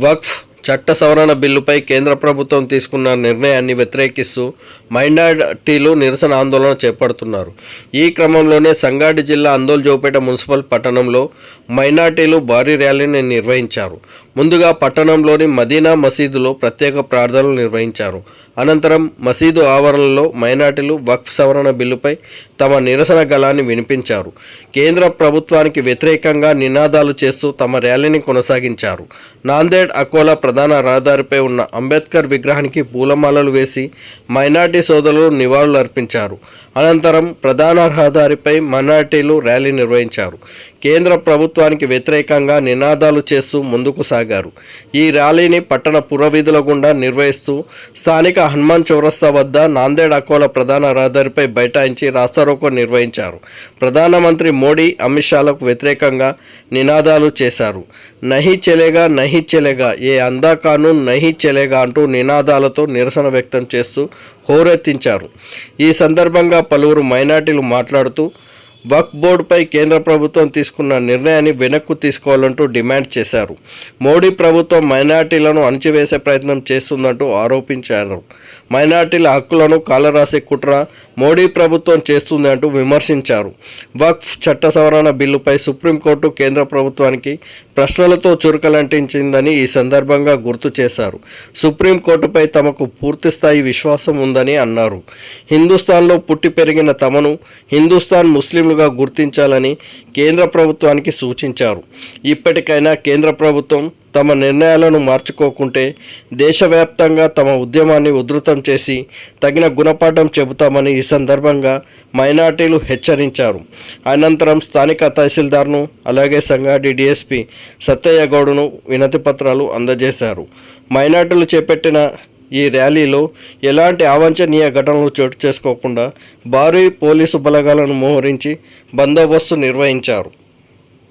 వక్ఫ్ చట్ట సవరణ బిల్లుపై కేంద్ర ప్రభుత్వం తీసుకున్న నిర్ణయాన్ని వ్యతిరేకిస్తూ మైనార్టీలు నిరసన ఆందోళన చేపడుతున్నారు. ఈ క్రమంలోనే సంగారెడ్డి జిల్లా అందోల్జోపేట మున్సిపల్ పట్టణంలో మైనార్టీలు భారీ ర్యాలీని నిర్వహించారు. ముందుగా పట్టణంలోని మదీనా మసీదులో ప్రత్యేక ప్రార్థనలు నిర్వహించారు. అనంతరం మసీదు ఆవరణలో మైనార్టీలు వక్ఫ్ సవరణ బిల్లుపై తమ నిరసన గళాన్ని వినిపించారు. కేంద్ర ప్రభుత్వానికి వ్యతిరేకంగా నినాదాలు చేస్తూ తమ ర్యాలీని కొనసాగించారు. నాందేడ్ అకోలా ప్రధాన రహదారిపై ఉన్న అంబేద్కర్ విగ్రహానికి పూలమాలలు వేసి మైనార్టీ సోదరులు నివాళులు అర్పించారు. అనంతరం ప్రధాన రహదారిపై మైనార్టీలు ర్యాలీ నిర్వహించారు. కేంద్ర ప్రభుత్వానికి వ్యతిరేకంగా నినాదాలు చేస్తూ ముందుకు సాగారు. ఈ ర్యాలీని పట్టణ పురవీధుల గుండా నిర్వహిస్తూ స్థానిక హనుమాన్ చౌరస్తా వద్ద నాందేడ్ అకోల ప్రధాన రహదారిపై బైఠాయించి రాస్తారోకో నిర్వహించారు. ప్రధానమంత్రి మోడీ అమిత్ షాలకు వ్యతిరేకంగా నినాదాలు చేశారు. నహి చెలేగా నహి చెలేగా ఏ అందా కానూన్ నహి చెలేగా అంటూ నినాదాలతో నిరసన వ్యక్తం చేస్తూ హోరెత్తించారు. ఈ సందర్భంగా పలువురు మైనార్టీలు మాట్లాడుతూ వక్ఫ్ బోర్డుపై కేంద్ర ప్రభుత్వం తీసుకున్న నిర్ణయాన్ని వెనక్కు తీసుకోవాలంటూ డిమాండ్ చేశారు. మోడీ ప్రభుత్వం మైనార్టీలను అణచివేసే ప్రయత్నం చేస్తుందంటూ ఆరోపించారు. మైనార్టీల హక్కులను కాలరాసే కుట్ర మోడీ ప్రభుత్వం చేస్తుంది అంటూ విమర్శించారు. వక్ఫ్ చట్ట సవరణ బిల్లుపై సుప్రీంకోర్టు కేంద్ర ప్రభుత్వానికి ప్రశ్నలతో చురుకలంటించిందని ఈ సందర్భంగా గుర్తు చేశారు. సుప్రీంకోర్టుపై తమకు పూర్తిస్థాయి విశ్వాసం ఉందని అన్నారు. హిందుస్థాన్లో పుట్టి పెరిగిన తమను హిందుస్థాన్ ముస్లింలుగా గుర్తించాలని కేంద్ర ప్రభుత్వానికి సూచించారు. ఇప్పటికైనా కేంద్ర ప్రభుత్వం తమ నిర్ణయాలను మార్చుకోకుంటే దేశవ్యాప్తంగా తమ ఉద్యమాన్ని ఉధృతం చేసి తగిన గుణపాఠం చెబుతామని ఈ సందర్భంగా మైనార్టీలు హెచ్చరించారు. అనంతరం స్థానిక తహసీల్దార్ను అలాగే సంగారెడ్డి డిఎస్పి సత్తయ్య గౌడ్ను వినతి పత్రాలు అందజేశారు. మైనార్టీలు చేపట్టిన ఈ ర్యాలీలో ఎలాంటి అవాంఛనీయ ఘటనలు చోటు చేసుకోకుండా భారీ పోలీసు బలగాలను మోహరించి బందోబస్తు నిర్వహించారు.